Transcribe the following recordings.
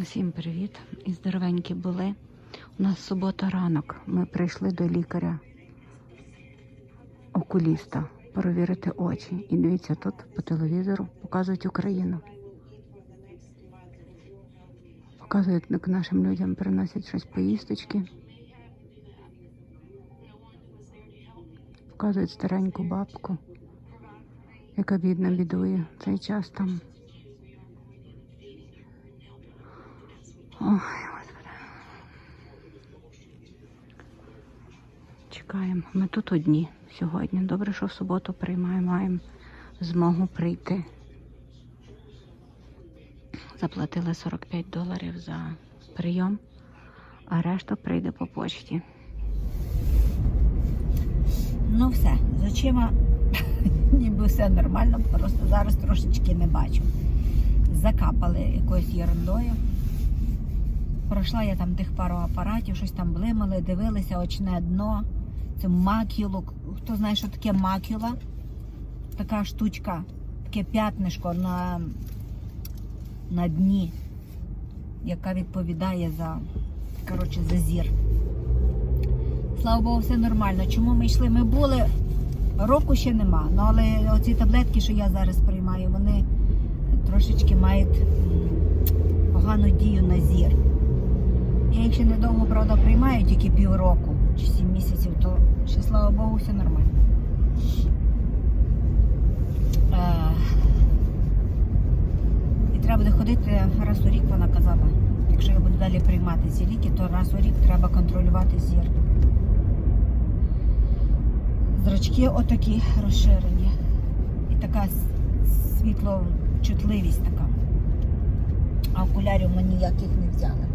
Усім привіт і здоровенькі були. У нас субота ранок. Ми прийшли до лікаря окуліста перевірити очі. І дивіться, тут по телевізору показують Україну. Показують, як нашим людям приносять щось поїсточки. Показують стареньку бабку, яка бідна бідує цей час там. Ой, Господи. Чекаємо. Ми тут одні сьогодні. Добре, що в суботу приймаємо, маємо змогу прийти. Заплатили 45 доларів за прийом, а решта прийде по почті. Ну все, з очима ніби все нормально, просто зараз трошечки не бачу. Закапали якоюсь ерундою. Пройшла я там тих пару апаратів, щось там блимали, дивилися очне дно, цю макюлу. Хто знає, що таке макюла? Така штучка, таке п'ятнишко на, на дні, яка відповідає за, коротше, за зір. Слава Богу, все нормально. Чому ми йшли? Ми були, року ще нема. Ну але оці таблетки, що я зараз приймаю, вони трошечки мають погану дію на зір. Я їх ще недовго, правда, приймаю, тільки півроку чи сім місяців, то ще слава Богу, все нормально. Е, І треба буде ходити раз у рік, вона казала. Якщо я буду далі приймати ці ліки, то раз у рік треба контролювати зір. Зрачки отакі розширені. І така світлочутливість така. А окулярів ми ніяких не взяли.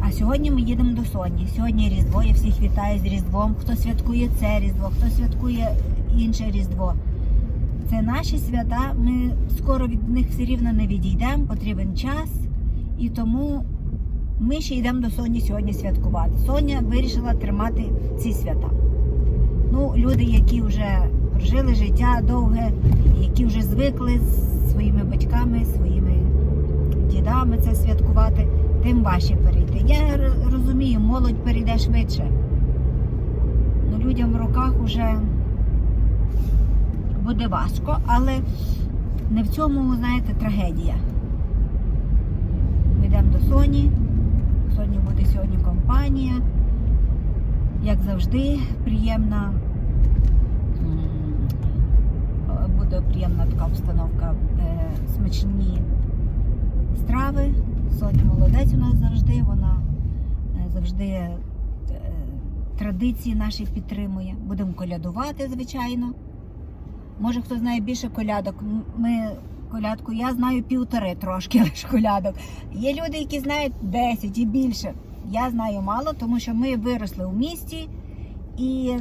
А сьогодні ми їдемо до Соні. Сьогодні Різдво, я всіх вітаю з Різдвом. Хто святкує це Різдво, хто святкує інше Різдво. Це наші свята. Ми скоро від них все рівно не відійдемо, потрібен час. І тому ми ще йдемо до Соні сьогодні святкувати. Соня вирішила тримати ці свята. Ну, люди, які вже прожили життя довге, які вже звикли з своїми батьками, своїми дідами це святкувати, тим важче перейти. Я розумію, молодь перейде швидше. Ну, людям в руках вже буде важко, але не в цьому, знаєте, трагедія. Ми йдемо до Соні. Соні буде сьогодні компанія. Як завжди, приємна. Буде приємна така обстановка, е, смачні страви. Соня молодець у нас завжди. Вона е, завжди е, традиції наші підтримує. Будемо колядувати, звичайно. Може, хто знає більше колядок. Ми колядку, я знаю півтори трошки лише колядок. Є люди, які знають 10 і більше. Я знаю мало, тому що ми виросли у місті і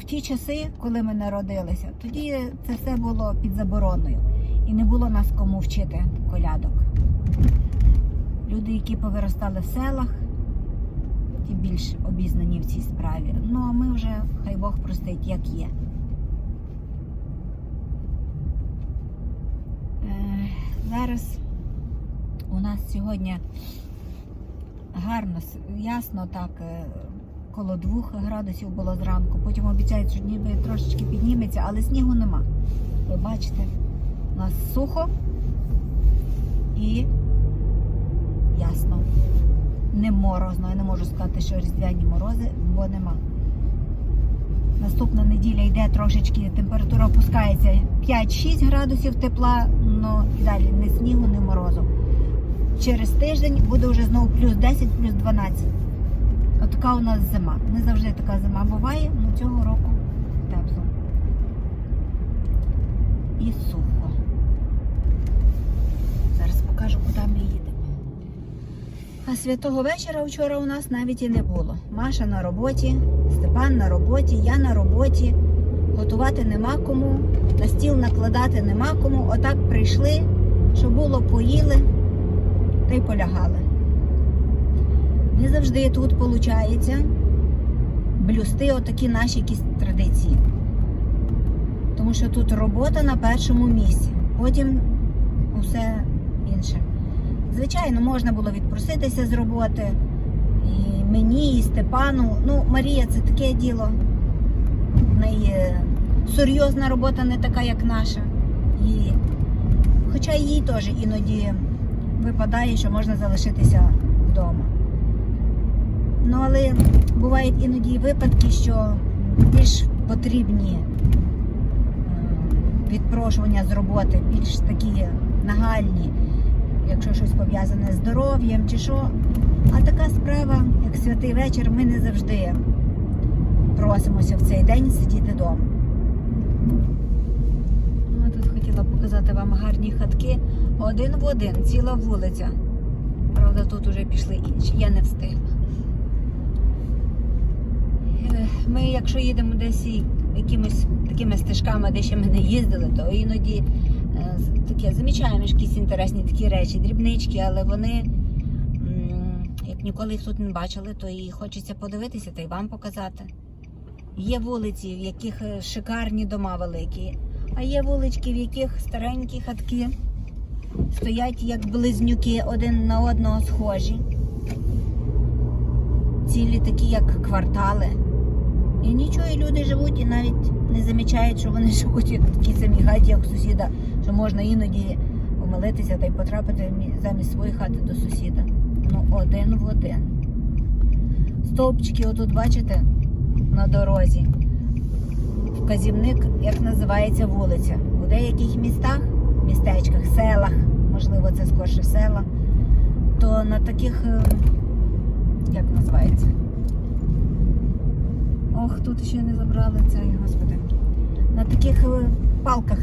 в ті часи, коли ми народилися, тоді це все було під забороною. І не було нас кому вчити колядок. Люди, які повиростали в селах, ті більш обізнані в цій справі. Ну а ми вже, хай Бог простить, як є. Е, Зараз у нас сьогодні гарно, ясно так, е, коло 2 градусів було зранку. Потім обіцяють, що ніби трошечки підніметься, але снігу нема. Ви бачите, у нас сухо і. Не морозно. Я не можу сказати, що різдвяні морози, бо нема. Наступна неділя йде трошечки, температура опускається 5-6 градусів тепла, і далі не снігу, не морозу. Через тиждень буде вже знову плюс 10, плюс 12. Отака у нас зима. Не завжди така зима буває, але цього року тепло. І сухо. Зараз покажу, куди ми їдемо. Святого вечора вчора у нас навіть і не було. Маша на роботі, Степан на роботі, я на роботі. Готувати нема кому, на стіл накладати нема кому. Отак прийшли, що було, поїли та й полягали. Не завжди тут виходить блюсти отакі наші якісь традиції. Тому що тут робота на першому місці, потім усе інше. Звичайно, можна було відпроситися з роботи. І мені, і Степану. Ну, Марія це таке діло. В неї серйозна робота не така, як наша. І... Хоча їй теж іноді випадає, що можна залишитися вдома. Ну, але бувають іноді випадки, що більш потрібні е, відпрошування з роботи, більш такі нагальні, якщо щось пов'язане з здоров'ям чи що. А така справа, як святий вечір, ми не завжди просимося в цей день сидіти вдома. Ну, тут хотіла показати вам гарні хатки. Один в один, ціла вулиця. Правда, тут вже пішли інші. Я не встигла. Е, Ми, якщо їдемо десь якимось такими стежками, де ще ми не їздили, то іноді таке замічаємо якісь інтересні такі речі, дрібнички, але вони, як ніколи їх тут не бачили, то і хочеться подивитися та й вам показати. Є вулиці, в яких е, шикарні дома великі, а є вулички, в яких старенькі хатки стоять як близнюки один на одного схожі. Цілі такі, як квартали. І нічого, і люди живуть і навіть не замічають, що вони живуть в такій самій хаті, як сусіда, що можна іноді помилитися та й потрапити замість своєї хати до сусіда. Ну, один в один. Стовпчики, отут бачите, на дорозі. Вказівник, як називається вулиця. У деяких містах, містечках, селах, можливо, це скорше села, то на таких, е, як називається? Ох, тут ще не забрали цей, господи. На таких е, палках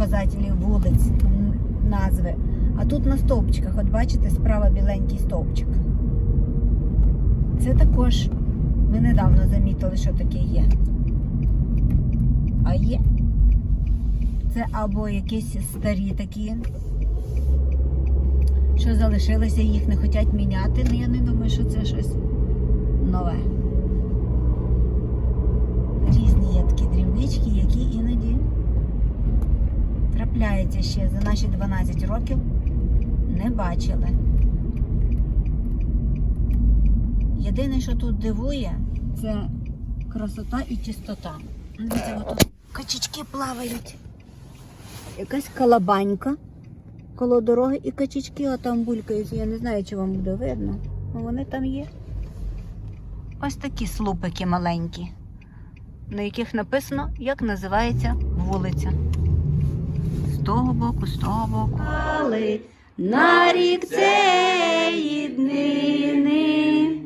е, вулиць назви. А тут на стовпчиках, от бачите, справа біленький стовпчик. Це також ми недавно замітили, що таке є. А є. Це або якісь старі такі, що залишилися, їх не хочуть міняти. Ну я не думаю, що це щось нове. Різні є такі дрібнички, які іноді трапляються ще за наші 12 років не бачили. Єдине, що тут дивує, це красота і чистота. Дивіться, отут качечки плавають. Якась калабанька коло дороги і качечки отам булькаються. Я не знаю, чи вам буде видно. але вони там є. Ось такі слупики маленькі, на яких написано, як називається вулиця. Того боку, з того боку. На рік цієї днини.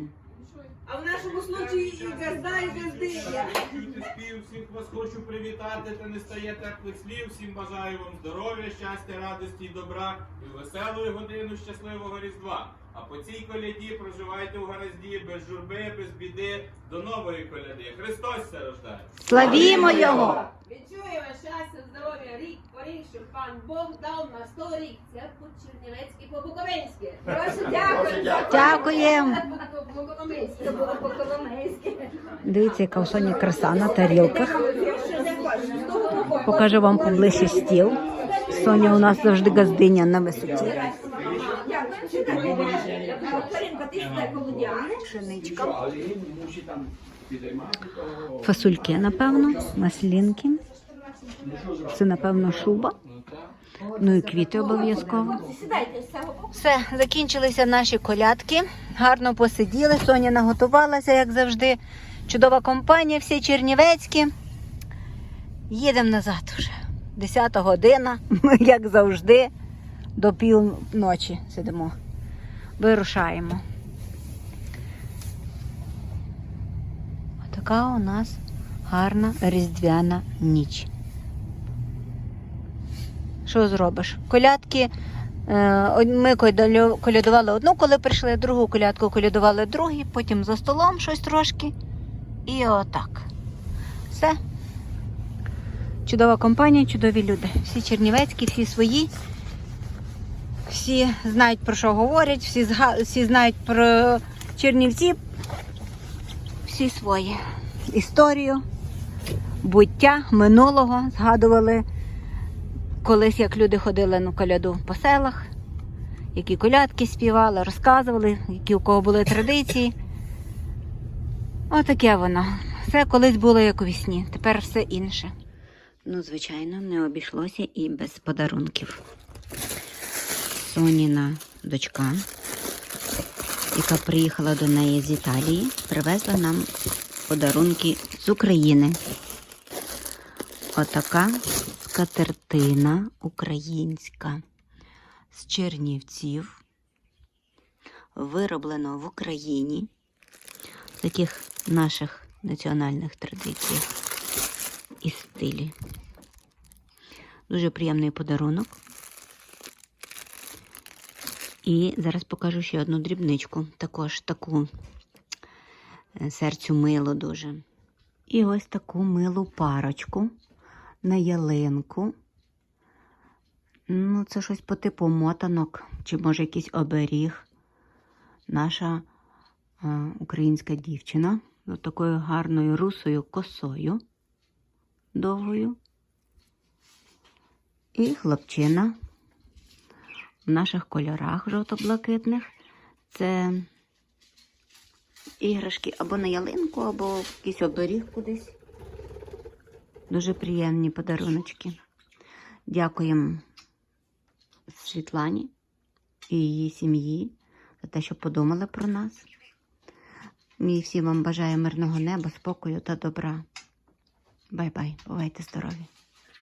А в нашому случаї і газда, і газдиня. Чуйте спів, всіх вас хочу привітати, та не стає теплих слів. Всім бажаю вам здоров'я, щастя, радості і добра і веселої годину щасливого Різдва. А по цій коляді проживайте у гаразді, без журби, без біди, до нової коляди. Христос се рождає. Славімо його! Відчуємо щастя, здоров'я, рік по рік, щоб пан Бог дав на сто рік. Це по чернівецьки, по буковинськи. Прошу, дякую. Дякуємо. По буковинськи, по буковинськи. Дивіться, яка у Соні краса на тарілках. Покажу вам поближче стіл. Соня у нас завжди газдиня на висоті. Пшеничка. Фасульки, напевно, маслінки. Це, напевно, шуба. Ну і квіти обов'язково. Все, закінчилися наші колядки. Гарно посиділи. Соня наготувалася, як завжди. Чудова компанія, всі чернівецькі. Їдемо назад вже. Десята година, ми, як завжди, до півночі сидимо. Вирушаємо. Отака у нас гарна різдвяна ніч. Що зробиш? Колядки. е, Ми колядували одну, коли прийшли, другу колядку колядували другу, потім за столом щось трошки. І отак. Все. Чудова компанія, чудові люди. Всі чернівецькі, всі свої. Всі знають про що говорять, всі, всі знають про Чернівці. Всі свої. Історію, буття минулого згадували колись, як люди ходили на коляду по селах. які колядки співали, розказували, які у кого були традиції. Отаке воно. Все колись було як у вісні, тепер все інше. Ну, звичайно, не обійшлося і без подарунків. Соніна дочка, яка приїхала до неї з Італії, привезла нам подарунки з України. Отака скатертина українська з Чернівців, вироблено в Україні в таких наших національних традиціях і стилі. Дуже приємний подарунок. І зараз покажу ще одну дрібничку, також таку е, серцю мило дуже. І ось таку милу парочку на ялинку. Ну, це щось по типу мотанок, чи може якийсь оберіг. Наша е, українська дівчина з такою гарною русою косою довгою. І хлопчина в наших кольорах жовто-блакитних. Це іграшки або на ялинку, або якийсь оберіг кудись. Дуже приємні подаруночки. Дякуємо Світлані і її сім'ї за те, що подумали про нас. І всім вам бажаю мирного неба, спокою та добра. Бай-бай, бувайте здорові!